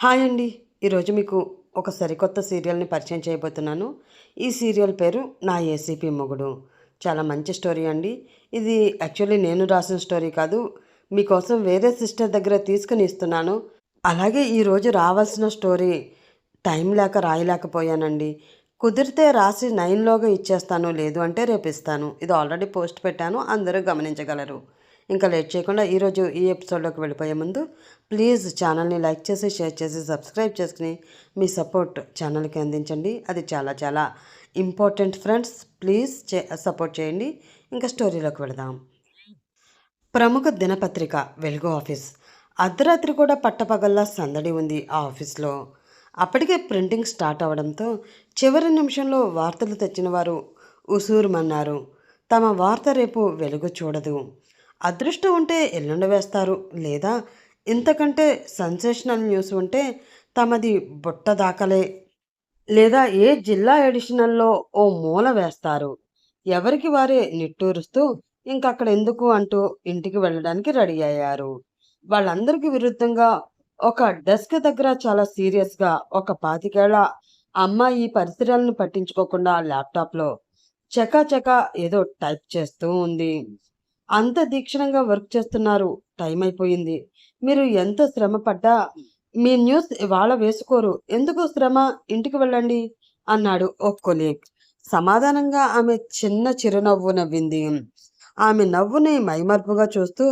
Hi అండి. ఈరోజు మీకు ఒక సరికొత్త సీరియల్ని పరిచయం చేయబోతున్నాను. ఈ సీరియల్ పేరు నా ఏసీపీ మొగుడు. చాలా మంచి స్టోరీ అండి. ఇది యాక్చువల్లీ నేను రాసిన స్టోరీ కాదు మీకోసం వేరే సిస్టర్ దగ్గర తీసుకుని ఇస్తున్నాను. అలాగే ఈరోజు రావాల్సిన స్టోరీ టైం లేక రాయలేకపోయానండి. కుదిరితే రాసి నైన్లోగా ఇచ్చేస్తాను లేదు అంటే రేపు ఇస్తాను ఇది ఆల్రెడీ పోస్ట్ పెట్టాను అందరూ గమనించగలరు. ఇంకా లేట్ చేయకుండా ఈరోజు ఈ ఎపిసోడ్లోకి వెళ్ళిపోయే ముందు ప్లీజ్ ఛానల్ని లైక్ చేసి షేర్ చేసి సబ్స్క్రైబ్ చేసుకుని మీ సపోర్ట్ ఛానల్కి అందించండి. అది చాలా చాలా ఇంపార్టెంట్ ఫ్రెండ్స్. ప్లీజ్ చే సపోర్ట్ చేయండి. ఇంకా స్టోరీలోకి వెళదాం. ప్రముఖ దినపత్రిక వెలుగు ఆఫీస్. అర్ధరాత్రి కూడా పట్టపగల్లా సందడి ఉంది ఆ ఆఫీస్లో. అప్పటికే ప్రింటింగ్ స్టార్ట్ అవడంతో చివరి నిమిషంలో వార్తలు తెచ్చిన వారు ఉసూరుమన్నారు. తమ వార్త రేపు వెలుగు చూడదు. అదృష్టం ఉంటే ఎల్లుండి వేస్తారు. లేదా ఇంతకంటే సెన్సేషనల్ న్యూస్ ఉంటే తమది బుట్ట దాకలే. లేదా ఏ జిల్లా ఎడిషనల్లో ఓ మూల వేస్తారు. ఎవరికి వారే నిట్టూరుస్తూ ఇంకక్కడ ఎందుకు అంటూ ఇంటికి వెళ్ళడానికి రెడీ అయ్యారు. వాళ్ళందరికీ విరుద్ధంగా ఒక డెస్క్ దగ్గర చాలా సీరియస్గా ఒక పాతికేళ్ళ అమ్మాయి పరిసరాలను పట్టించుకోకుండా ల్యాప్టాప్లో చకాచకా ఏదో టైప్ చేస్తూ ఉంది. అంత దీక్షణంగా వర్క్ చేస్తున్నారు. టైం అయిపోయింది. మీరు ఎంత శ్రమపడ్డా మీ న్యూస్ ఇవాళ వేసుకోరు. ఎందుకు శ్రమ? ఇంటికి వెళ్ళండి అన్నాడు ఓ కొలీగ్. సమాధానంగా ఆమె చిన్న చిరునవ్వు నవ్వింది. ఆమె నవ్వుని మైమర్పుగా చూస్తూ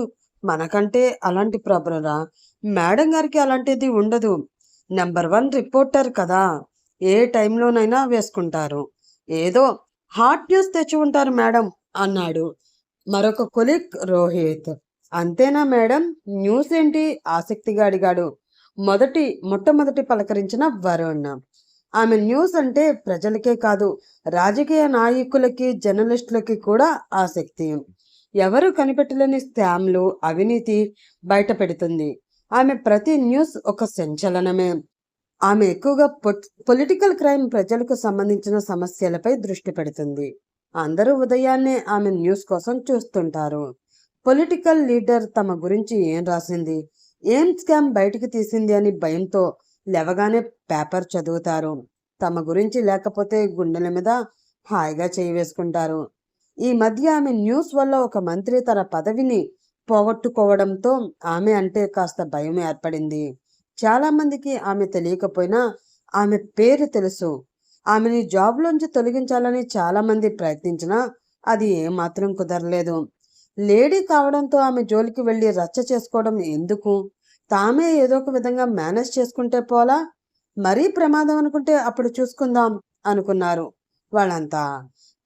మనకంటే అలాంటి ప్రాబ్లరా? మేడం గారికి అలాంటిది ఉండదు. నెంబర్ వన్ రిపోర్టర్ కదా. ఏ టైంలోనైనా వేసుకుంటారు. ఏదో హాట్ న్యూస్ తెచ్చి ఉంటారు మేడం అన్నాడు మరొక కొలిక్ రోహిత్. అంతేనా మేడం? న్యూస్ ఏంటి? ఆసక్తిగా అడిగాడు మొదటి మొట్టమొదటి పలకరించిన వరుణ్. ఆమె న్యూస్ అంటే ప్రజలకే కాదు రాజకీయ నాయకులకి జర్నలిస్టులకి కూడా ఆసక్తి. ఎవరు కనిపెట్టలేని స్కామ్లు అవినీతి బయట పెడుతుంది ఆమె ప్రతి న్యూస్ ఒక సంచలనమే. ఆమె ఎక్కువగా పొలిటికల్ క్రైమ్ ప్రజలకు సంబంధించిన సమస్యలపై దృష్టి పెడుతుంది. అందరూ ఉదయాన్నే ఆమె న్యూస్ కోసం చూస్తుంటారు. పొలిటికల్ లీడర్ తమ గురించి ఏం రాసింది? ఏం స్కామ్ బయటికి తీసింది అని భయంతో లేవగానే పేపర్ చదువుతారు. తమ గురించి లేకపోతే గుండెల మీద హాయిగా చేయి వేసుకుంటారు. ఈ మధ్య ఆమె న్యూస్ వల్ల ఒక మంత్రి తన పదవిని పోగొట్టుకోవడంతో ఆమె అంటే కాస్త భయం ఏర్పడింది. చాలా మందికి ఆమె తెలియకపోయినా ఆమె పేరు తెలుసు. ఆమెని జాబ్లోంచి తొలగించాలని చాలామంది ప్రయత్నించినా అది ఏమాత్రం కుదరలేదు. లేడీ కావడంతో ఆమె జోలికి వెళ్ళి రచ్చ చేసుకోవడం ఎందుకు? తామే ఏదో ఒక విధంగా మేనేజ్ చేసుకుంటే పోలా? మరీ ప్రమాదం అనుకుంటే అప్పుడు చూసుకుందాం అనుకున్నారు వాళ్ళంతా.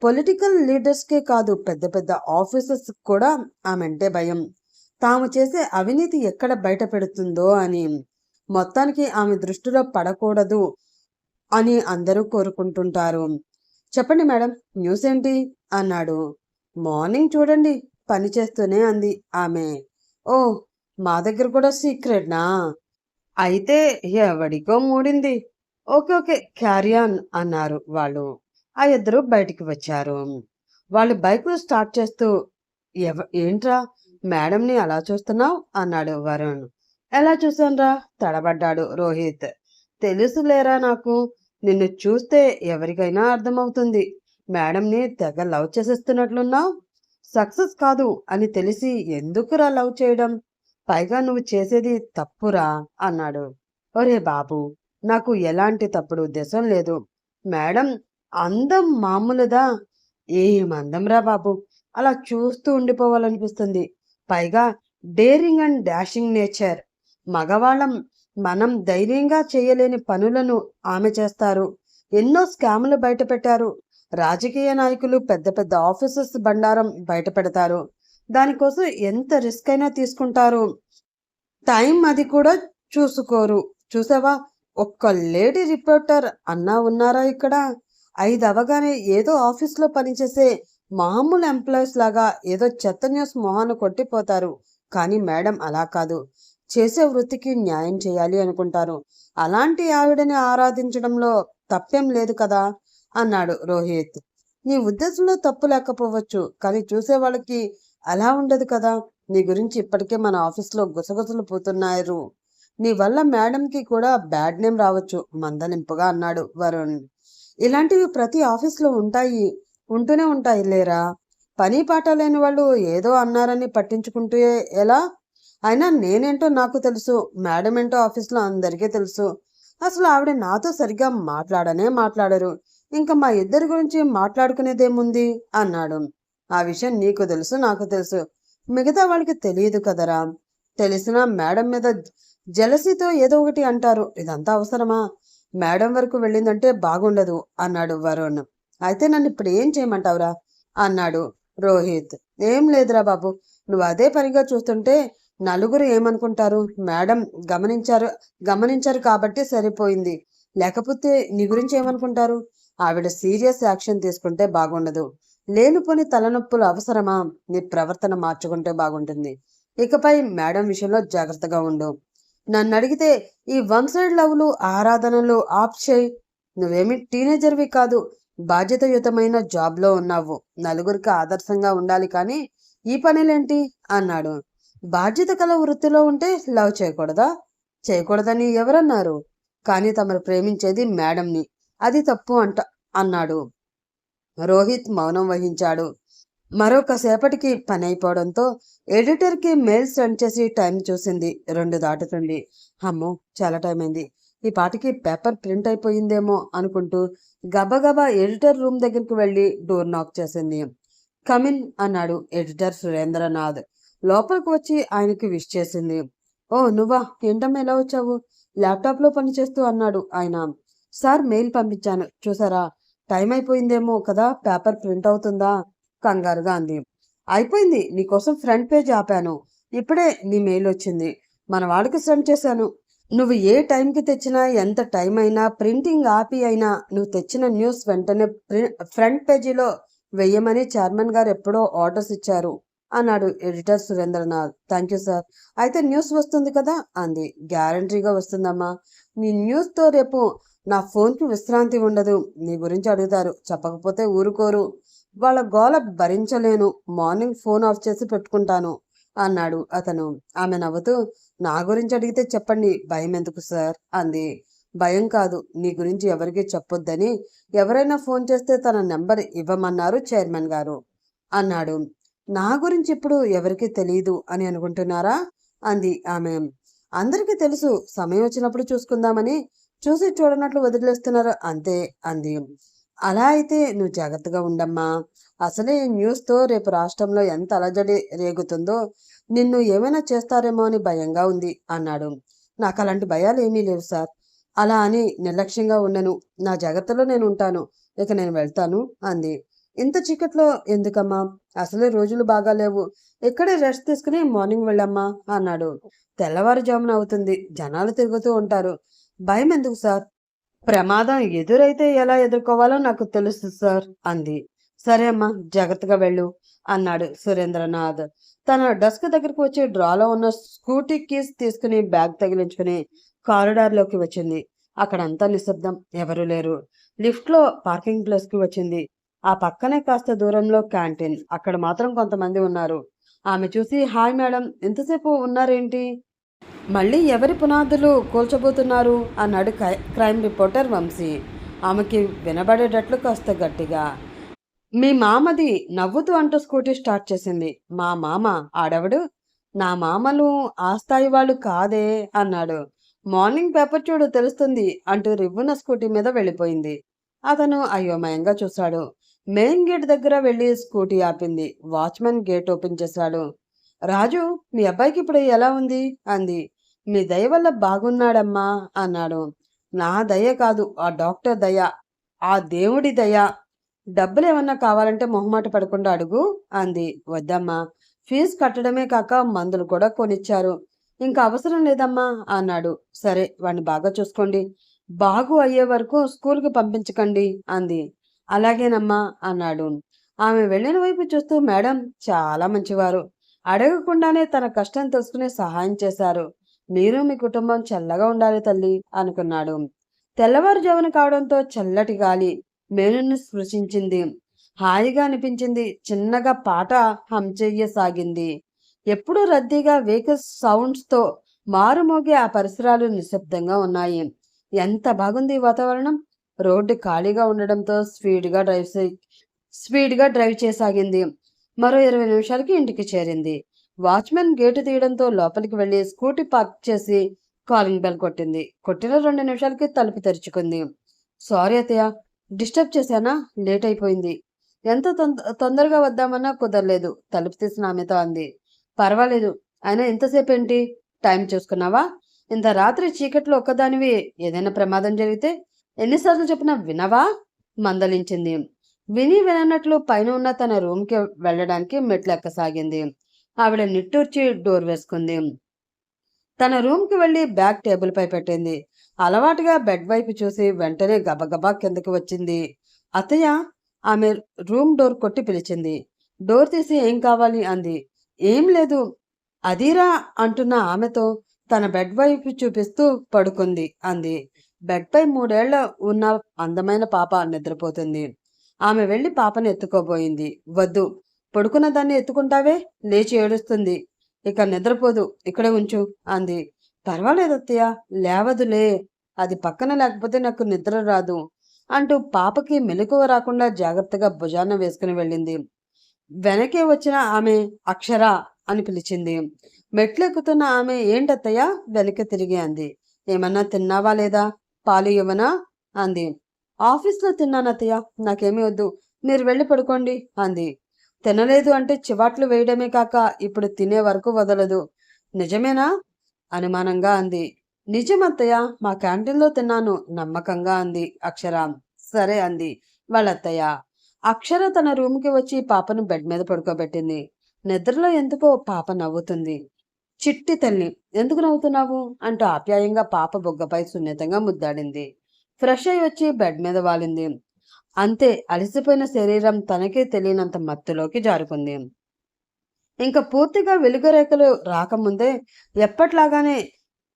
పొలిటికల్ లీడర్స్కే కాదు పెద్ద పెద్ద ఆఫీసర్స్ కూడా ఆమెంటే భయం. తాము చేసే అవినీతి ఎక్కడ బయట పెడుతుందో అని మొత్తానికి ఆమె దృష్టిలో పడకూడదు అని అందరూ కోరుకుంటుంటారు. చెప్పండి మేడం న్యూస్ ఏంటి అన్నాడు. మార్నింగ్ చూడండి. పని చేస్తూనే అంది ఆమె. ఓ మా దగ్గర కూడా సీక్రెట్నా? అయితే ఎవడికో మూడింది. ఓకే ఓకే క్యారియాన్ అన్నారు వాళ్ళు. ఆ ఇద్దరు బయటికి వచ్చారు. వాళ్ళు బైక్ స్టార్ట్ చేస్తూ ఎవ ఏంట్రా? మేడంని అలా చూస్తున్నావు? అన్నాడు వరుణ్. ఎలా చూసాన్రా తడబడ్డాడు రోహిత్. తెలుసులేరా నాకు? నిన్ను చూస్తే ఎవరికైనా అర్థమవుతుంది. మేడంని తెగ లవ్ చేసేస్తున్నట్లున్నావు? సక్సెస్ కాదు అని తెలిసి ఎందుకురా లవ్ చేయడం? పైగా నువ్వు చేసేది తప్పురా అన్నాడు. ఒరే బాబు నాకు ఎలాంటి తప్పుడు ఉద్దేశం లేదు. మేడం అందం మామూలుదా? ఏం అందంరా బాబు? అలా చూస్తూ ఉండిపోవాలనిపిస్తుంది. పైగా డేరింగ్ అండ్ డాషింగ్ నేచర్. మగవాళ్ళం మనం ధైర్యంగా చేయలేని పనులను ఆమె చేస్తారు. ఎన్నో స్కాములు బయటపెట్టారు. రాజకీయ నాయకులు పెద్ద పెద్ద ఆఫీసర్స్ బండారం బయట పెడతారు. దానికోసం ఎంత రిస్క్ అయినా తీసుకుంటారు. టైం అది కూడా చూసుకోరు. చూసావా? ఒక్క లేడీ రిపోర్టర్ అన్నా ఉన్నారా ఇక్కడ? ఐదు అవగానే ఏదో ఆఫీస్లో పనిచేసే మామూలు ఎంప్లాయీస్ లాగా ఏదో చెత్త న్యూస్ మొహాన్ని కొట్టిపోతారు. కానీ మేడం అలా కాదు. చేసే వృత్తికి న్యాయం చేయాలి అనుకుంటారు. అలాంటి ఆవిడని ఆరాధించడంలో తప్పేం లేదు కదా? అన్నాడు రోహిత్. నీ ఉద్దేశంలో తప్పు లేకపోవచ్చు కానీ చూసే వాళ్ళకి అలా ఉండదు కదా. నీ గురించి ఇప్పటికే మన ఆఫీస్లో గుసగుసలు పోతున్నారు. నీ వల్ల మేడంకి కూడా బ్యాడ్ నేమ్ రావచ్చు మందలింపుగా అన్నాడు వరుణ్. ఇలాంటివి ప్రతి ఆఫీస్లో ఉంటాయి ఉంటూనే ఉంటాయి లేరా? పని పాట లేని వాళ్ళు ఏదో అన్నారని పట్టించుకుంటూ ఎలా? అయినా నేనేంటో నాకు తెలుసు మేడం ఏంటో ఆఫీస్లో అందరికీ తెలుసు. అసలు ఆవిడ నాతో సరిగ్గా మాట్లాడనే మాట్లాడరు. ఇంకా మా ఇద్దరి గురించి మాట్లాడుకునేదేముంది? అన్నాడు. ఆ విషయం నీకు తెలుసు నాకు తెలుసు. మిగతా వాళ్ళకి తెలియదు కదరా. తెలిసినా మేడం మీద జలసితో ఏదో ఒకటి అంటారు. ఇదంతా అవసరమా? మేడం వరకు వెళ్ళిందంటే బాగుండదు అన్నాడు వరుణ్. అయితే నన్ను ఇప్పుడు ఏం చేయమంటావురా? అన్నాడు రోహిత్. ఏం లేదురా బాబు. నువ్వు అదే పనిగా చూస్తుంటే నలుగురు ఏమనుకుంటారు? మేడం గమనించారు గమనించారు కాబట్టి సరిపోయింది. లేకపోతే నీ గురించి ఏమనుకుంటారు? ఆవిడ సీరియస్ యాక్షన్ తీసుకుంటే బాగుండదు. లేనిపోని తలనొప్పులు అవసరమా? నీ ప్రవర్తన మార్చుకుంటే బాగుంటుంది. ఇకపై మేడం విషయంలో జాగ్రత్తగా ఉండు. నన్ను అడిగితే ఈ వన్ సైడ్ లవ్లు ఆరాధనలు ఆప్ చేయి. నువ్వేమి టీనేజర్వి కాదు. బాధ్యతయుతమైన జాబ్లో ఉన్నావు. నలుగురికి ఆదర్శంగా ఉండాలి కానీ ఈ పనులేంటి? అన్నాడు. బాధ్యత కల వృత్తిలో ఉంటే లవ్ చేయకూడదా? చేయకూడదని ఎవరన్నారు? కానీ తమరు ప్రేమించేది మేడంని. అది తప్పు అంట అన్నాడు. రోహిత్ మౌనం వహించాడు. మరొకసేపటికి పని అయిపోవడంతో ఎడిటర్కి మెయిల్ సెండ్ చేసి టైం చూసింది రెండు దాటుతుంది. అమ్మో చాలా టైం అయింది ఈ పాటికి పేపర్ ప్రింట్ అయిపోయిందేమో అనుకుంటూ గబగబా ఎడిటర్ రూమ్ దగ్గరికి వెళ్ళి డోర్ నాక్ చేసింది. కమిన్ అన్నాడు ఎడిటర్ సురేంద్రనాథ్. లోపలికి వచ్చి ఆయనకి విష్ చేసింది. ఓ నువ్వా? ఏంటమ్మా ఎలా వచ్చావు? ల్యాప్టాప్లో పనిచేస్తూ అన్నాడు ఆయన. సార్ మెయిల్ పంపించాను. చూసారా? టైం అయిపోయిందేమో కదా? పేపర్ ప్రింట్ అవుతుందా? కంగారుగా అంది. అయిపోయింది. నీకోసం ఫ్రంట్ పేజ్ ఆపాను. ఇప్పుడే నీ మెయిల్ వచ్చింది. మన వాడికి సెండ్ చేశాను. నువ్వు ఏ టైంకి తెచ్చినా ఎంత టైం అయినా ప్రింటింగ్ ఆపి అయినా నువ్వు తెచ్చిన న్యూస్ వెంటనే ఫ్రంట్ పేజీలో వెయ్యమని చైర్మన్ గారు ఎప్పుడో ఆర్డర్స్ ఇచ్చారు అన్నాడు editor Surendranath. Thank you sir. అయితే న్యూస్ వస్తుంది కదా? అంది. గ్యారంటీగా వస్తుందమ్మా. నీ న్యూస్తో రేపు నా ఫోన్కి విశ్రాంతి ఉండదు నీ గురించి అడుగుతారు. చెప్పకపోతే ఊరుకోరు. వాళ్ళ గోల భరించలేను. మార్నింగ్ ఫోన్ ఆఫ్ చేసి పెట్టుకుంటాను అన్నాడు అతను. ఆమె నవ్వుతూ నా గురించి అడిగితే చెప్పండి. భయం ఎందుకు సార్? అంది. భయం కాదు నీ గురించి ఎవరికీ చెప్పొద్దని. ఎవరైనా ఫోన్ చేస్తే తన నెంబర్ ఇవ్వమన్నారు చైర్మన్ గారు అన్నాడు. నా గురించి ఇప్పుడు ఎవరికీ తెలియదు అని అనుకుంటున్నారా? అంది ఆమె. అందరికీ తెలుసు సమయం వచ్చినప్పుడు చూసుకుందామని. చూసి చూడనట్లు వదిలేస్తున్నారు. అంతే అంది. అలా అయితే నువ్వు జాగ్రత్తగా ఉండమ్మా. అసలే ఈ న్యూస్తో రేపు రాష్ట్రంలో ఎంత అలజడి రేగుతుందో నిన్ను ఏమైనా చేస్తారేమో అని భయంగా ఉంది అన్నాడు. నాకు అలాంటి భయాలు ఏమీ లేవు సార్. అలా అని నిర్లక్ష్యంగా ఉండను. నా జాగ్రత్తలో నేను ఉంటాను. ఇక నేను వెళ్తాను అంది. ఇంత చీకట్లో ఎందుకమ్మా? అసలే రోజులు బాగాలేవు ఇక్కడే రెస్ట్ తీసుకుని మార్నింగ్ వెళ్ళమ్మా అన్నాడు. తెల్లవారుజామున అవుతుంది. జనాలు తిరుగుతూ ఉంటారు. భయం ఎందుకు సార్? ప్రమాదం ఎదురైతే ఎలా ఎదుర్కోవాలో నాకు తెలుసు సార్ అంది. సరే అమ్మా జాగ్రత్తగా వెళ్ళు అన్నాడు సురేంద్రనాథ్. తన డెస్క్ దగ్గరకు వచ్చి డ్రాలో ఉన్న స్కూటీ కీస్ తీసుకుని బ్యాగ్ తగిలించుకుని కారిడార్లోకి వచ్చింది. అక్కడంతా నిశ్శబ్దం ఎవరూ లేరు. లిఫ్ట్లో పార్కింగ్ ప్లేస్కి వచ్చింది. ఆ పక్కనే కాస్త దూరంలో క్యాంటీన్ అక్కడ మాత్రం కొంతమంది ఉన్నారు. ఆమె చూసి హాయ్ మేడం ఎంతసేపు ఉన్నారేంటి? మళ్ళీ ఎవరి పునాదులు కూల్చబోతున్నారు అన్నాడు క్రై- క్రైమ్ రిపోర్టర్ వంశీ. ఆమెకి వినబడేటట్లు కాస్త గట్టిగా. మీ మామది నవ్వుతూ అంటూ స్కూటీ స్టార్ట్ చేసింది. మా మామ ఆడవడు? నా మామలు ఆ స్థాయి వాళ్ళు కాదే అన్నాడు. మార్నింగ్ పేపర్ చూడు తెలుస్తుంది అంటూ రివ్వున స్కూటీ మీద వెళ్ళిపోయింది. అతను అయోమయంగా చూశాడు. మెయిన్ గేట్ దగ్గర వెళ్ళి స్కూటీ ఆపింది. వాచ్మెన్ గేట్ ఓపెన్ చేశాడు. రాజు మీ అబ్బాయికి ఇప్పుడు ఎలా ఉంది? అంది. మీ దయ వల్ల బాగున్నాడమ్మా అన్నాడు. నా దయ కాదు ఆ డాక్టర్ దయ ఆ దేవుడి దయ. డబ్బులు ఏమన్నా కావాలంటే మొహమాట పడకుండా అడుగు అంది. వద్దమ్మా ఫీజు కట్టడమే కాక మందులు కూడా కొనిచ్చారు. ఇంకా అవసరం లేదమ్మా అన్నాడు. సరే వాడిని బాగా చూసుకోండి. బాగు అయ్యే వరకు స్కూల్కి పంపించకండి అంది. అలాగేనమ్మా అన్నాడు. ఆమె వెళ్ళిన వైపు చూస్తూ మేడం చాలా మంచివారు. అడగకుండానే తన కష్టం తెలుసుకుని సహాయం చేశారు. మీరు మీ కుటుంబం చల్లగా ఉండాలి తల్లి అనుకున్నాడు. తెల్లవారుజామున కావడంతో చల్లటి గాలి మేనును స్పృశించింది. హాయిగా అనిపించింది. చిన్నగా పాట హంచెయ్యసాగింది ఎప్పుడూ రద్దీగా వెహికల్స్ సౌండ్స్తో మారుమోగే ఆ పరిసరాలు నిశ్శబ్దంగా ఉన్నాయి. ఎంత బాగుంది ఈ వాతావరణం? రోడ్డు ఖాళీగా ఉండడంతో స్పీడ్గా డ్రైవ్ చే- స్పీడ్గా డ్రైవ్ చేయసాగింది మరో ఇరవై నిమిషాలకి ఇంటికి చేరింది. వాచ్మెన్ గేటు తీయడంతో లోపలికి వెళ్ళి స్కూటీ పార్క్ చేసి కాలింగ్ బెల్ కొట్టింది. కొట్టిన రెండు నిమిషాలకి తలుపు తెరుచుకుంది. సారీ అతయ్య డిస్టర్బ్ చేశానా? లేట్ అయిపోయింది. ఎంత తొంద- తొందరగా వద్దామన్నా కుదరలేదు. తలుపు తీసిన ఆమెతో అంది. పర్వాలేదు. అయినా ఎంతసేపు ఏంటి? టైం చూసుకున్నావా? ఇంత రాత్రి చీకట్లో ఒక్కదానివి ఏదైనా ప్రమాదం జరిగితే ఎన్నిసార్లు చెప్పినా వినవా? మందలించింది. విని వినన్నట్లు పైన ఉన్న తన రూమ్కి వెళ్ళడానికి మెట్లు ఎక్కసాగింది ఆవిడ నిట్టూర్చి డోర్ వేసుకుంది. తన రూమ్కి వెళ్ళి బ్యాగ్ టేబుల్ పై పెట్టింది. అలవాటుగా బెడ్ వైపు చూసి వెంటనే గబగబా కిందకి వచ్చింది. అత్తయ్య ఆమె రూమ్ డోర్ కొట్టి పిలిచింది. డోర్ తీసి ఏం కావాలి అంది. ఏం లేదు. అదీరా అంటున్న ఆమెతో తన బెడ్ వైపు చూపిస్తూ పడుకుంది అంది. బెడ్పై మూడేళ్ళ ఉన్న అందమైన పాప నిద్రపోతుంది. ఆమె వెళ్ళి పాపని ఎత్తుకోబోయింది. వద్దు పడుకున్న దాన్ని ఎత్తుకుంటావే? లేచి ఏడుస్తుంది. ఇక నిద్రపోదు. ఇక్కడే ఉంచు అంది. పర్వాలేదు అత్తయ్య లేవదులే. అది పక్కన లేకపోతే నాకు నిద్ర రాదు అంటూ పాపకి మెలకువ రాకుండా జాగ్రత్తగా భుజాన వేసుకుని వెళ్ళింది. వెనకే వచ్చిన ఆమె అక్షర అని పిలిచింది. మెట్లెక్కుతున్న ఆమె ఏంటత్తయ్య? వెనక్కి తిరిగి అంది. ఏమన్నా తిన్నావా లేదా? పాలు ఇవ్వనా? అంది. ఆఫీస్లో తిన్నానత్తయ్య నాకేమీ వద్దు. మీరు వెళ్ళి పడుకోండి అంది. తినలేదు అంటే చివాట్లు వేయడమే కాక ఇప్పుడు తినే వరకు వదలదు. నిజమేనా? అనుమానంగా అంది. నిజమత్తయ్య మా క్యాంటీన్లో తిన్నాను నమ్మకంగా అంది అక్షర. సరే అంది వాళ్ళత్తయ్య. అక్షర తన రూమ్కి వచ్చి పాపను బెడ్ మీద పడుకోబెట్టింది. నిద్రలో ఎందుకో పాప నవ్వుతుంది. చిట్టి తల్లి ఎందుకు నవ్వుతున్నావు? అంటూ ఆప్యాయంగా పాప బొగ్గపై సున్నితంగా ముద్దాడింది. ఫ్రెష్ అయి వచ్చి బెడ్ మీద వాలింది. అంతే అలసిపోయిన శరీరం తనకే తెలియనంత మత్తులోకి జారుకుంది. ఇంకా పూర్తిగా వెలుగురేఖలు రాకముందే ఎప్పట్లాగానే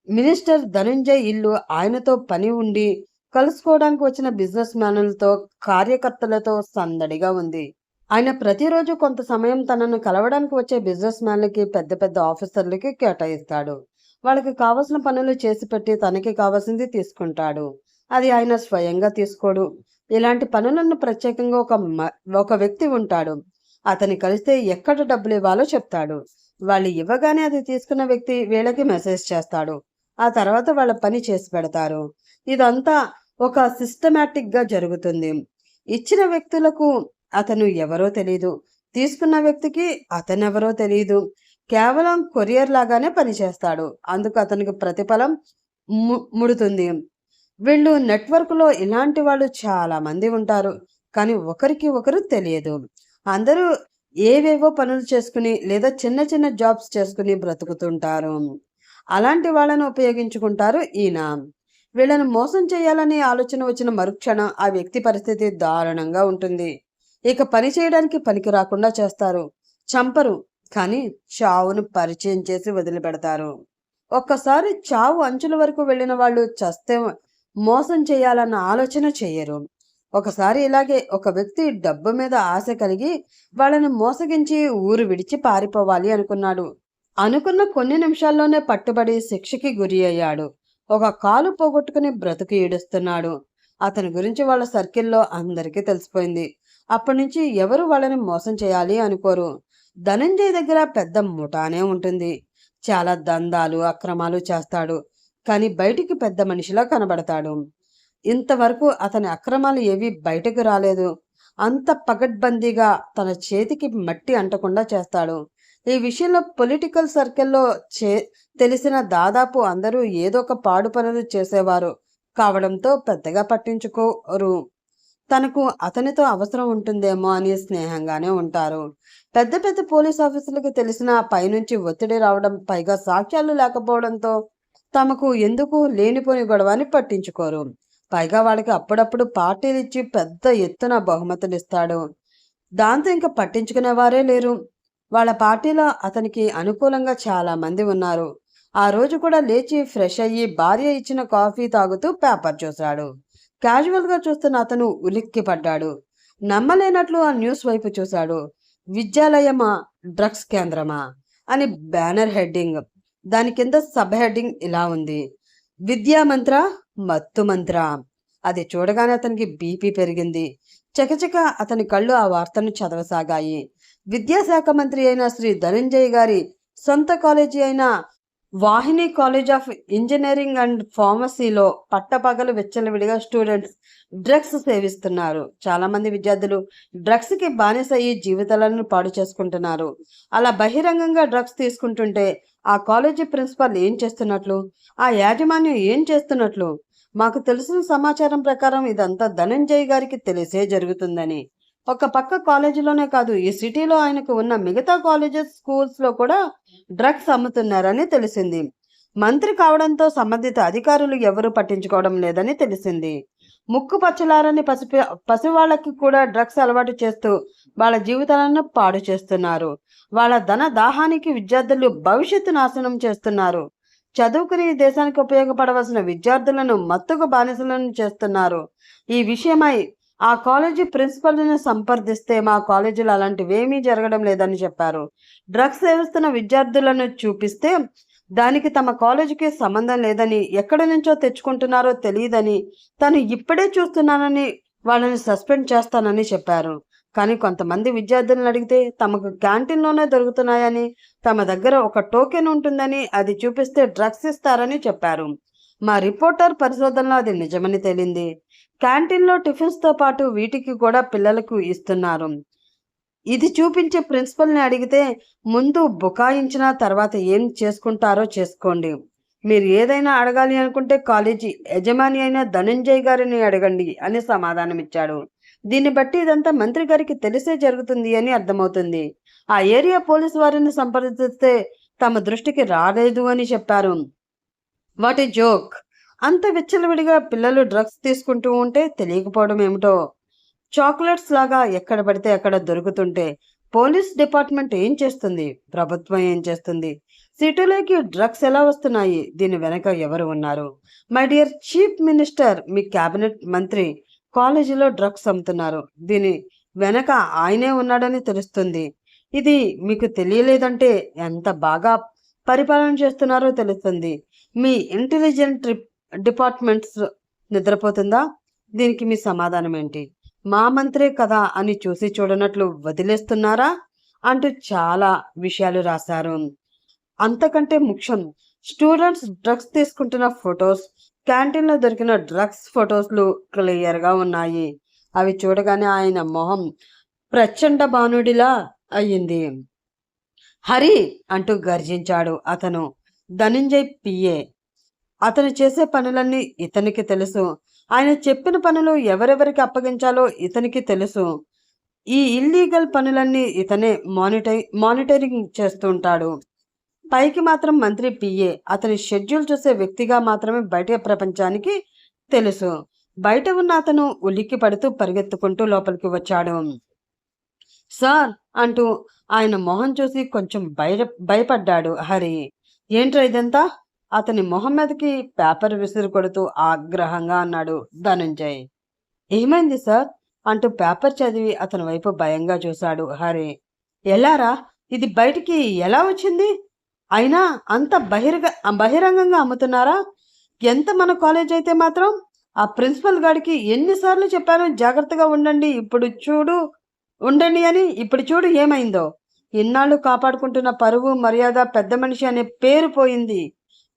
మినిస్టర్ ధనుంజయ్ ఇల్లు ఆయనతో పని ఉండి కలుసుకోవడానికి వచ్చిన బిజినెస్ మ్యాన్లతో కార్యకర్తలతో సందడిగా ఉంది. ఆయన ప్రతిరోజు కొంత సమయం తనను కలవడానికి వచ్చే బిజినెస్ మ్యాన్లకి పెద్ద పెద్ద ఆఫీసర్లకి కేటాయిస్తాడు. వాళ్ళకి కావలసిన పనులు చేసి పెట్టి తనకి కావాల్సింది తీసుకుంటాడు. అది ఆయన స్వయంగా తీసుకోడు. ఇలాంటి పనులను ప్రత్యేకంగా ఒక మ- ఒక వ్యక్తి ఉంటాడు. అతని కలిస్తే ఎక్కడ డబ్బులు ఇవ్వాలో చెప్తాడు. వాళ్ళు ఇవ్వగానే అది తీసుకున్న వ్యక్తి వీళ్ళకి మెసేజ్ చేస్తాడు. ఆ తర్వాత వాళ్ళ పని చేసి పెడతారు. ఇదంతా ఒక సిస్టమేటిక్గా జరుగుతుంది. ఇచ్చిన వ్యక్తులకు అతను ఎవరో తెలియదు తీసుకున్న వ్యక్తికి అతనెవరో తెలియదు కేవలం కొరియర్ లాగానే పనిచేస్తాడు. అందుకు అతనికి ప్రతిఫలం ము- ముడుతుంది. వీళ్ళు నెట్వర్క్లో ఇలాంటి వాళ్ళు చాలా మంది ఉంటారు. కానీ ఒకరికి ఒకరు తెలియదు. అందరూ ఏవేవో పనులు చేసుకుని లేదా చిన్న చిన్న జాబ్స్ చేసుకుని బ్రతుకుతుంటారు. అలాంటి వాళ్ళను ఉపయోగించుకుంటారు ఈయన. వీళ్ళను మోసం చేయాలనే ఆలోచన వచ్చిన మరుక్షణం ఆ వ్యక్తి పరిస్థితి దారుణంగా ఉంటుంది. ఇక పని చేయడానికి పనికి రాకుండా చేస్తారు. చంపరు కానీ చావును పరిచయం చేసి వదిలిపెడతారు. ఒక్కసారి చావు అంచుల వరకు వెళ్ళిన వాళ్ళు చస్తే మోసం చేయాలన్న ఆలోచన చేయరు. ఒకసారి ఇలాగే ఒక వ్యక్తి డబ్బు మీద ఆశ కలిగి వాళ్ళని మోసగించి ఊరు విడిచి పారిపోవాలి అనుకున్నాడు. అనుకున్న కొన్ని నిమిషాల్లోనే పట్టుబడి శిక్షకి గురి అయ్యాడు. ఒక కాలు పోగొట్టుకుని బ్రతుకు ఈడుస్తున్నాడు అతని గురించి వాళ్ళ సర్కిల్లో అందరికీ తెలిసిపోయింది. అప్పటి నుంచి ఎవరు వాళ్ళని మోసం చేయాలి అనుకోరు. ధనంజయ్ దగ్గర పెద్ద ముఠానే ఉంటుంది. చాలా దందాలు అక్రమాలు చేస్తాడు. కానీ బయటికి పెద్ద మనిషిలా కనబడతాడు. ఇంతవరకు అతని అక్రమాలు ఏవి బయటకు రాలేదు. అంత పగడ్బందీగా తన చేతికి మట్టి అంటకుండా చేస్తాడు. ఈ విషయంలో పొలిటికల్ సర్కిల్లో చే తెలిసిన దాదాపు అందరూ ఏదో ఒక పాడు పనులు చేసేవారు. కావడంతో పెద్దగా పట్టించుకోరు. తనకు అతనితో అవసరం ఉంటుందేమో అని స్నేహంగానే ఉంటారు. పెద్ద పెద్ద పోలీస్ ఆఫీసులకు తెలిసిన పైనుంచి ఒత్తిడి రావడం పైగా సాక్ష్యాలు లేకపోవడంతో తమకు ఎందుకు లేనిపోని గొడవని పట్టించుకోరు. పైగా వాళ్ళకి అప్పుడప్పుడు పార్టీలు ఇచ్చి పెద్ద ఎత్తున బహుమతులు ఇస్తాడు. దాంతో ఇంకా పట్టించుకునేవారే లేరు. వాళ్ళ పార్టీలో అతనికి అనుకూలంగా చాలా మంది ఉన్నారు. ఆ రోజు కూడా లేచి ఫ్రెష్ అయ్యి భార్య ఇచ్చిన కాఫీ తాగుతూ పేపర్ చూశాడు. క్యాజువల్గా చూస్తున్న అతను ఉలిక్కి పడ్డాడు నమ్మలేనట్లు ఆ న్యూస్ వైపు చూశాడు. విద్యాలయమా? డ్రగ్స్ కేంద్రమా? అని బ్యానర్ హెడ్డింగ్ దాని కింద సబ్ హెడ్డింగ్ ఇలా ఉంది. విద్యా మంత్ర మత్తు మంత్ర. అది చూడగానే అతనికి బీపీ పెరిగింది. చకచక అతని కళ్ళు ఆ వార్తను చదవసాగాయి. విద్యాశాఖ మంత్రి అయిన శ్రీ ధనంజయ్ గారి సొంత కాలేజీ అయిన Vahini college of engineering and ఫార్మసీలో పట్టపగలు విచ్చలవిడిగా స్టూడెంట్స్ డ్రగ్స్ సేవిస్తున్నారు. చాలా మంది విద్యార్థులు డ్రగ్స్కి బానిస అయ్యి జీవితాలను పాడు చేసుకుంటున్నారు. అలా బహిరంగంగా డ్రగ్స్ తీసుకుంటుంటే ఆ కాలేజీ ప్రిన్సిపాల్ ఏం చేస్తున్నట్లు? ఆ యాజమాన్యం ఏం చేస్తున్నట్లు? మాకు తెలిసిన సమాచారం ప్రకారం ఇదంతా ధనంజయ్ గారికి తెలిసే జరుగుతుందని. ఒక పక్క కాలేజీలోనే కాదు ఈ సిటీలో ఆయనకు ఉన్న మిగతా కాలేజెస్ స్కూల్స్లో కూడా డ్రగ్స్ అమ్ముతున్నారని తెలిసింది. మంత్రి కావడంతో సంబంధిత అధికారులు ఎవరూ పట్టించుకోవడం లేదని తెలిసింది. ముక్కు పచ్చలారని పసిపి పసివాళ్ళకి కూడా డ్రగ్స్ అలవాటు చేస్తూ వాళ్ళ జీవితాలను పాడు చేస్తున్నారు. వాళ్ళ ధన దాహానికి విద్యార్థులు భవిష్యత్తు నాశనం చేస్తున్నారు. చదువుకుని దేశానికి ఉపయోగపడవలసిన విద్యార్థులను మత్తుకు బానిసలను చేస్తున్నారు. ఈ విషయమై ఆ కాలేజీ ప్రిన్సిపల్ని సంప్రదిస్తే మా కాలేజీలో అలాంటివేమీ జరగడం లేదని చెప్పారు. డ్రగ్స్ సేవిస్తున్న విద్యార్థులను చూపిస్తే దానికి తమ కాలేజీకి సంబంధం లేదని ఎక్కడి నుంచో తెచ్చుకుంటున్నారో తెలియదని తను ఇప్పుడే చూస్తున్నానని వాళ్ళని సస్పెండ్ చేస్తానని చెప్పారు. కానీ కొంతమంది విద్యార్థులను అడిగితే తమకు క్యాంటీన్లోనే దొరుకుతున్నాయని తమ దగ్గర ఒక టోకెన్ ఉంటుందని అది చూపిస్తే డ్రగ్స్ ఇస్తారని చెప్పారు. మా రిపోర్టర్ పరిశోధనలో అది నిజమని తేలింది. క్యాంటీన్లో టిఫిన్స్తో పాటు వీటికి కూడా పిల్లలకు ఇస్తున్నారు. ఇది చూపించే ప్రిన్సిపల్ని అడిగితే ముందు బుకాయించిన తర్వాత ఏం చేసుకుంటారో చేసుకోండి. మీరు ఏదైనా అడగాలి అనుకుంటే కాలేజీ యజమాని అయిన ధనంజయ్ గారిని అడగండి అని సమాధానమిచ్చాడు. దీన్ని బట్టి ఇదంతా మంత్రి గారికి తెలిసే జరుగుతుంది అని అర్థమవుతుంది. ఆ ఏరియా పోలీస్ వారిని సంప్రదిస్తే తమ దృష్టికి రాలేదు అని చెప్పారు. వాట్ ఏ జోక్ అంత విచ్చలవిడిగా పిల్లలు డ్రగ్స్ తీసుకుంటూ ఉంటే తెలియకపోవడం ఏమిటో? చాక్లెట్స్ లాగా ఎక్కడ పడితే అక్కడ దొరుకుతుంటే పోలీస్ డిపార్ట్మెంట్ ఏం చేస్తుంది? ప్రభుత్వం ఏం చేస్తుంది? సిటీలోకి డ్రగ్స్ ఎలా వస్తున్నాయి? దీని వెనక ఎవరు ఉన్నారు? మై డియర్ చీఫ్ మినిస్టర్ మీ కేబినెట్ మంత్రి కాలేజీలో డ్రగ్స్ అమ్ముతున్నారు. దీని వెనక ఆయనే ఉన్నాడని తెలుస్తుంది. ఇది మీకు తెలియలేదంటే ఎంత బాగా పరిపాలన చేస్తున్నారో తెలుస్తుంది. మీ ఇంటెలిజెంట్ డిపార్ట్మెంట్స్ నిద్రపోతుందా? దీనికి మీ సమాధానం ఏంటి? మా మంత్రే కదా అని చూసి చూడనట్లు వదిలేస్తున్నారా? అంటూ చాలా విషయాలు రాశారు. అంతకంటే ముఖ్యం స్టూడెంట్స్ డ్రగ్స్ తీసుకుంటున్న ఫొటోస్ క్యాంటీన్లో దొరికిన డ్రగ్స్ ఫొటోస్లు క్లియర్గా ఉన్నాయి. అవి చూడగానే ఆయన మొహం ప్రచండ బాణుడిలా అయ్యింది. హరి అంటూ గర్జించాడు అతను. ధనంజయ్ పిఏ అతను చేసే పనులన్నీ ఇతనికి తెలుసు. ఆయన చెప్పిన పనులు ఎవరెవరికి అప్పగించాలో ఇతనికి తెలుసు. ఈ ఇల్లీగల్ పనులన్నీ ఇతనే మానిటై మానిటరింగ్ చేస్తుంటాడు. పైకి మాత్రం మంత్రి పిఏ. అతని షెడ్యూల్ చూసే వ్యక్తిగా మాత్రమే బయట ప్రపంచానికి తెలుసు. బయట ఉన్న అతను ఉలిక్కి పడుతూ పరిగెత్తుకుంటూ లోపలికి వచ్చాడు. సార్ అంటూ ఆయన మొహం చూసి కొంచెం భయ భయపడ్డాడు హరి. ఏంట్రా ఇదంతా? అతని మొహం మీదకి పేపర్ విసురు కొడుతూ ఆగ్రహంగా అన్నాడు ధనంజయ్. ఏమైంది సార్? అంటూ పేపర్ చదివి అతని వైపు భయంగా చూశాడు హరి. ఎలారా? ఇది బయటికి ఎలా వచ్చింది? అయినా అంత బహిర్గ బహిరంగంగా అమ్ముతున్నారా? ఎంత మన కాలేజ్ అయితే మాత్రం ఆ ప్రిన్సిపల్ గారికి ఎన్నిసార్లు చెప్పాను జాగ్రత్తగా ఉండండి ఇప్పుడు చూడు ఉండండి అని ఇప్పుడు చూడు ఏమైందో. ఇన్నాళ్ళు కాపాడుకుంటున్న పరువు మర్యాద పెద్ద మనిషి అనే పేరు పోయింది.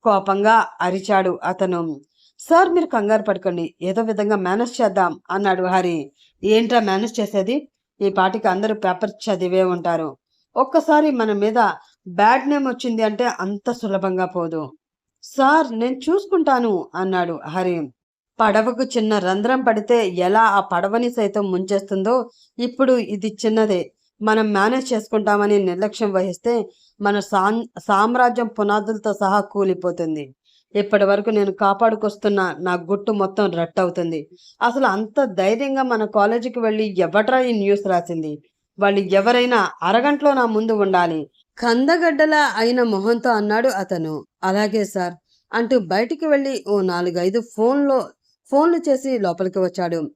కోపంగా అరిచాడు అతను. సార్ మీరు కంగారు పడుకోండి ఏదో విధంగా మేనేజ్ చేద్దాం అన్నాడు హరి. ఏంట్రా మేనేజ్ చేసేది? ఈ పాటికి అందరూ పేపర్ చదివే ఉంటారు. ఒక్కసారి మన మీద బ్యాడ్ నేమ్ వచ్చింది అంటే అంత సులభంగా పోదు. సార్ నేను చూసుకుంటాను అన్నాడు హరి. పడవకు చిన్న రంధ్రం పడితే ఎలా ఆ పడవని సైతం ముంచేస్తుందో ఇప్పుడు ఇది చిన్నదే. మనం మేనేజ్ చేసుకుంటామని నిర్లక్ష్యం వహిస్తే మన సాన్ సామ్రాజ్యం పునాదులతో సహా కూలిపోతుంది. ఇప్పటి వరకు నేను కాపాడుకొస్తున్న నా గుట్టు మొత్తం రట్టవుతుంది అసలు అంత ధైర్యంగా మన కాలేజీకి వెళ్ళి ఎవట్రా ఈ న్యూస్ రాసింది? వాళ్ళు ఎవరైనా అరగంటలో నా ముందు ఉండాలి. కందగడ్డలా అయిన మొహంతో అన్నాడు అతను. అలాగే సార్ అంటూ బయటికి వెళ్ళి ఓ నాలుగైదు ఫోన్లో ఫోన్లు చేసి లోపలికి వచ్చాడు.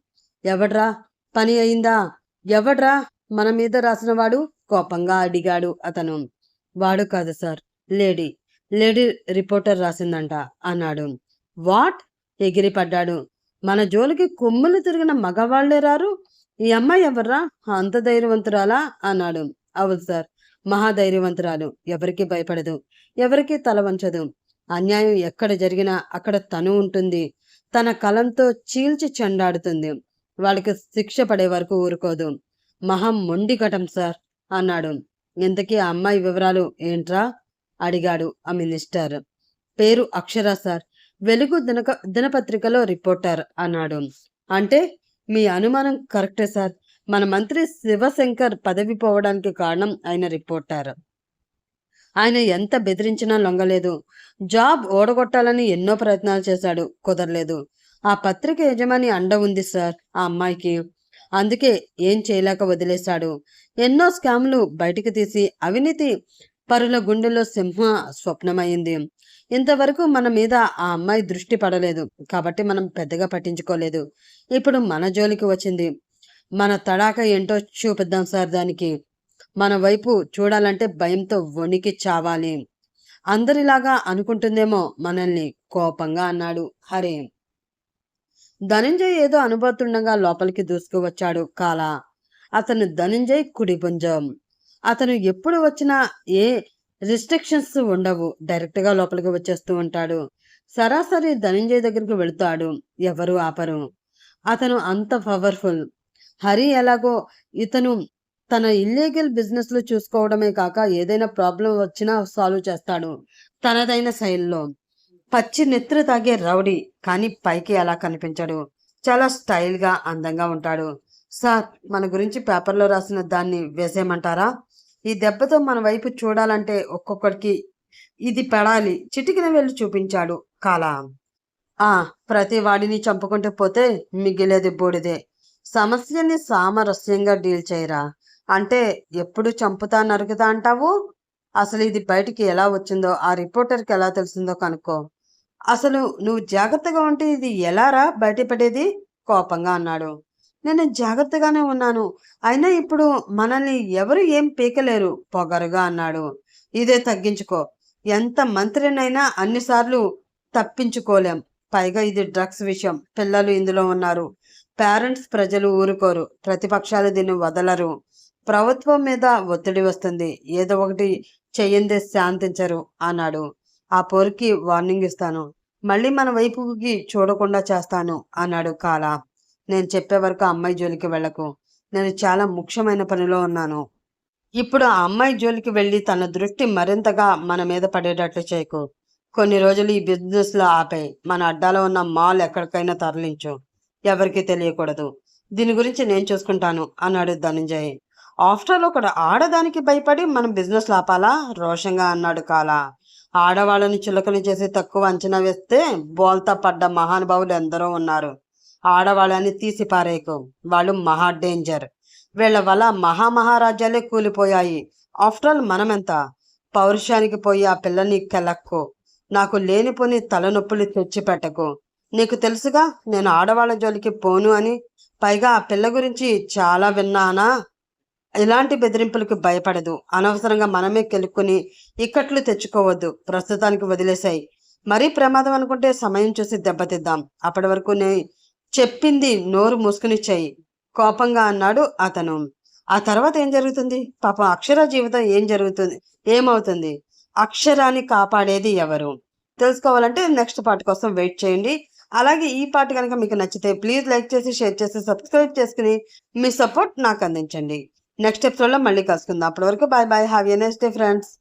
ఎవడ్రా? పని అయిందా? ఎవడ్రా? మన మీద రాసినవాడు కోపంగా అడిగాడు అతను. వాడు కాదు సార్ లేడీ. లేడీ రిపోర్టర్ రాసిందంట అన్నాడు. వాట్? ఎగిరిపడ్డాడు. మన జోలికి కొమ్ములు తిరిగిన మగవాళ్ళే రారు? ఈ అమ్మాయి ఎవర్రా? అంత ధైర్యవంతురాలా? అన్నాడు. అవును సార్ మహాధైర్యవంతురాలు. ఎవరికి భయపడదు. ఎవరికి తల వంచదు. అన్యాయం ఎక్కడ జరిగినా అక్కడ తను ఉంటుంది. తన కలంతో చీల్చి చెండాడుతుంది. వాళ్ళకి శిక్ష పడే వరకు ఊరుకోదు. మహం మొండి ఘటం సార్ అన్నాడు. ఇంతకీ ఆ అమ్మాయి వివరాలు ఏంట్రా? అడిగాడు ఆ మినిస్టర్. పేరు అక్షర సార్. వెలుగు దినక దినపత్రికలో రిపోర్టర్ అన్నాడు. అంటే మీ అనుమానం కరెక్టే సార్. మన మంత్రి శివశంకర్ పదవి పోవడానికి కారణం ఆయన రిపోర్టర్. ఆయన ఎంత బెదిరించినా లొంగలేదు. జాబ్ ఓడగొట్టాలని ఎన్నో ప్రయత్నాలు చేశాడు. కుదరలేదు. ఆ పత్రిక యజమాని అండ ఉంది సార్ ఆ అమ్మాయికి. అందుకే ఏం చేయలేక వదిలేశాడు. ఎన్నో స్కామ్లు బయటికి తీసి అవినీతి పరుల గుండెల్లో సింహ స్వప్నమైంది ఇంతవరకు మన మీద ఆ అమ్మాయి దృష్టి పడలేదు. కాబట్టి మనం పెద్దగా పట్టించుకోలేదు. ఇప్పుడు మన జోలికి వచ్చింది. మన తడాక ఏంటో చూపిద్దాం సార్ దానికి. మన వైపు చూడాలంటే భయంతో వణికి చావాలి. అందరిలాగా అనుకుంటుందేమో మనల్ని కోపంగా అన్నాడు హరి. ధనంజయ్ ఏదో అనుభవతుండగా లోపలికి దూసుకువచ్చాడు కాల. అతను ధనంజయ్ కుడి అతను ఎప్పుడు వచ్చినా ఏ రిస్ట్రిక్షన్స్ ఉండవు డైరెక్ట్గా లోపలికి వచ్చేస్తూ ఉంటాడు. సరాసరి ధనంజయ్ దగ్గరికి వెళుతాడు. ఎవరు ఆపరు. అతను అంత పవర్ఫుల్. హరి ఎలాగో ఇతను తన ఇల్లీగల్ బిజినెస్లో చూసుకోవడమే కాక ఏదైనా ప్రాబ్లం వచ్చినా సాల్వ్ చేస్తాడు తనదైన శైలిలో. పచ్చి నెత్తురు తాగే రౌడీ కానీ పైకి ఎలా కనిపించడు. చాలా స్టైల్గా అందంగా ఉంటాడు. సార్ మన గురించి పేపర్లో రాసిన దాన్ని వేసేయమంటారా? ఈ దెబ్బతో మన వైపు చూడాలంటే ఒక్కొక్కడికి ఇది పెడాలి. చిటికిన వెళ్ళి చూపించాడు కాలా. ఆ ప్రతి వాడిని చంపుకుంటూ పోతే మిగిలేది బూడిదే. సమస్యని సామరస్యంగా డీల్ చేయరా? అంటే ఎప్పుడు చంపుతా నరుకుతా అంటావు? అసలు ఇది బయటికి ఎలా వచ్చిందో ఆ రిపోర్టర్కి ఎలా తెలిసిందో కనుక్కో. అసలు నువ్వు జాగ్రత్తగా ఉంటే ఇది ఎలారా బయటపడేది? కోపంగా అన్నాడు. నేను జాగ్రత్తగానే ఉన్నాను. అయినా ఇప్పుడు మనల్ని ఎవరు ఏం పీకలేరు? పొగరుగా అన్నాడు. ఇదే తగ్గించుకో. ఎంత మంత్రినైనా అన్నిసార్లు తప్పించుకోలేం. పైగా ఇది డ్రగ్స్ విషయం. పిల్లలు ఇందులో ఉన్నారు. పేరెంట్స్ ప్రజలు ఊరుకోరు. ప్రతిపక్షాలు దీన్ని వదలరు. ప్రభుత్వం మీద ఒత్తిడి వస్తుంది. ఏదో ఒకటి చెయ్యందే శాంతించరు అన్నాడు. ఆ పోరుకి వార్నింగ్ ఇస్తాను. మళ్ళీ మన వైపుకి చూడకుండా చేస్తాను అన్నాడు కాల నేను చెప్పే వరకు ఆ అమ్మాయి జోలికి వెళ్ళకు. నేను చాలా ముఖ్యమైన పనిలో ఉన్నాను. ఇప్పుడు ఆ అమ్మాయి జోలికి వెళ్ళి తన దృష్టి మరింతగా మన మీద పడేటట్లు చేయకు. కొన్ని రోజులు ఈ బిజినెస్లో ఆపే మన అడ్డాలో ఉన్న మాల్ ఎక్కడికైనా తరలించు. ఎవరికి తెలియకూడదు. దీని గురించి నేను చూసుకుంటాను అన్నాడు ధనంజయ్. ఆఫ్టర్ ఆల్ ఒక ఆడదానికి భయపడి మనం బిజినెస్ లాపాలా? రోషంగా అన్నాడు కాలా. ఆడవాళ్ళని చులకని చేసి తక్కువ అంచనా వేస్తే బోల్తా పడ్డ మహానుభావులు ఎందరో ఉన్నారు. ఆడవాళ్ళని తీసి పారేయకు. వాళ్ళు మహా డేంజర్. వీళ్ళ వల్ల మహామహారాజ్యాలే కూలిపోయాయి. After all మనమెంత? పౌరుషానికి పోయి ఆ పిల్లని కెలక్కు. నాకు లేనిపోని తలనొప్పులు తెచ్చిపెట్టకు. నీకు తెలుసుగా నేను ఆడవాళ్ళ జోలికి పోను అని. పైగా ఆ పిల్ల గురించి చాలా విన్నానా? ఇలాంటి బెదిరింపులకు భయపడదు. అనవసరంగా మనమే కెలుక్కుని ఇక్కట్లు తెచ్చుకోవద్దు. ప్రస్తుతానికి వదిలేశాయి మరీ ప్రమాదం అనుకుంటే సమయం చూసి దెబ్బతిద్దాం. అప్పటి వరకు నే చెప్పింది నోరు మూసుకునిచ్చాయి కోపంగా అన్నాడు అతను. ఆ తర్వాత ఏం జరుగుతుంది? పాపం అక్షర జీవితం ఏం జరుగుతుంది? ఏమవుతుంది? అక్షరాన్ని కాపాడేది ఎవరు? తెలుసుకోవాలంటే నెక్స్ట్ పార్ట్ కోసం వెయిట్ చేయండి. అలాగే ఈ పార్ట్ కనుక మీకు నచ్చితే ప్లీజ్ లైక్ చేసి షేర్ చేసి సబ్స్క్రైబ్ చేసుకుని మీ సపోర్ట్ నాకు అందించండి. నెక్స్ట్ ఎపిసోడ్లో మళ్ళీ కలుసుకుందాం. అప్పటి వరకు bye bye have a next day friends.